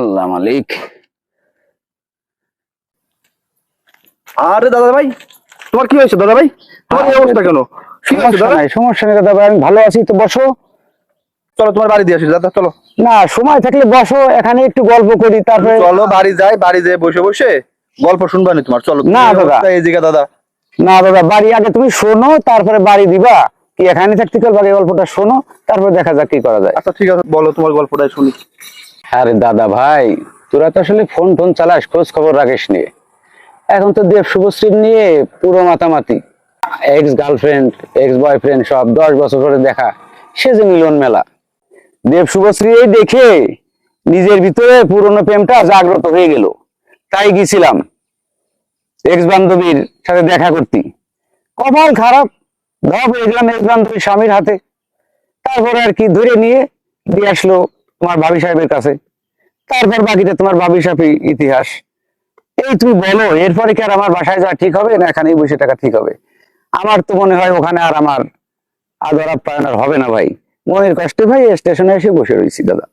আল্লাহ মালিক। আরে দাদা ভাই তোমার কি হয়েছে দাদা ভাই? তোমার অবস্থা কেন? সমস্যা নেই দাদা ভাই আমি ভালো আছি তো বসো। চলো তোমার বাড়ি দিয়ে আসি দাদা চলো। না সময় থাকলে বসো এখানে একটু গল্প করি তারপরে চলো বাড়ি যাই বাড়ি বসে বসে গল্প শুনবা তোমার চলো। না দাদা। এই জায়গা দাদা? না দাদা বাড়ি আগে তুমি শোনো তারপরে বাড়ি দিবা। কি এখানে থাকতে পারবে গল্পটা শোনো তারপরে দেখা যাক কি করা যায়। আচ্ছা ঠিক আছে বলো তোমার গল্পটাই শুনি। দাদা ভাই, তোরা তো আসলে ফোন টোন চালাস, খোঁজ খবর রাখিস নি। এখন তো দেব শুভশ্রী নিয়ে পুরো মাতামাতি। এক্স গার্লফ্রেন্ড এক্স বয়ফ্রেন্ড সব দশ বছর ধরে দেখা, সে যে মিলন মেলা। দেব শুভশ্রী এই দেখে নিজের ভিতরে পুরনো প্রেমটা জাগ্রত হয়ে গেল। তাই গেছিলাম এক্স বান্ধবীর সাথে দেখা করতে। কপাল খারাপ, ধরা পড়ে গেলাম এক্স বান্ধবীর স্বামীর হাতে। তারপরে আর কি ধরে নিয়ে দিয়ে আসলো তোমার ভাবি সাহেবের কাছে। তারপর বাকিটা তোমার ভাবি সাপি ইতিহাস। এই তুমি বলো এরপরে কি আর আমার বাসায় যাওয়া ঠিক হবে? না এখানেই বসে টাকা ঠিক হবে? আমার তো মনে হয় ওখানে আর আমার আদর আপ্যায়ন আর হবে না ভাই। মনের কষ্টে ভাই স্টেশনে এসে বসে রয়েছি দাদা।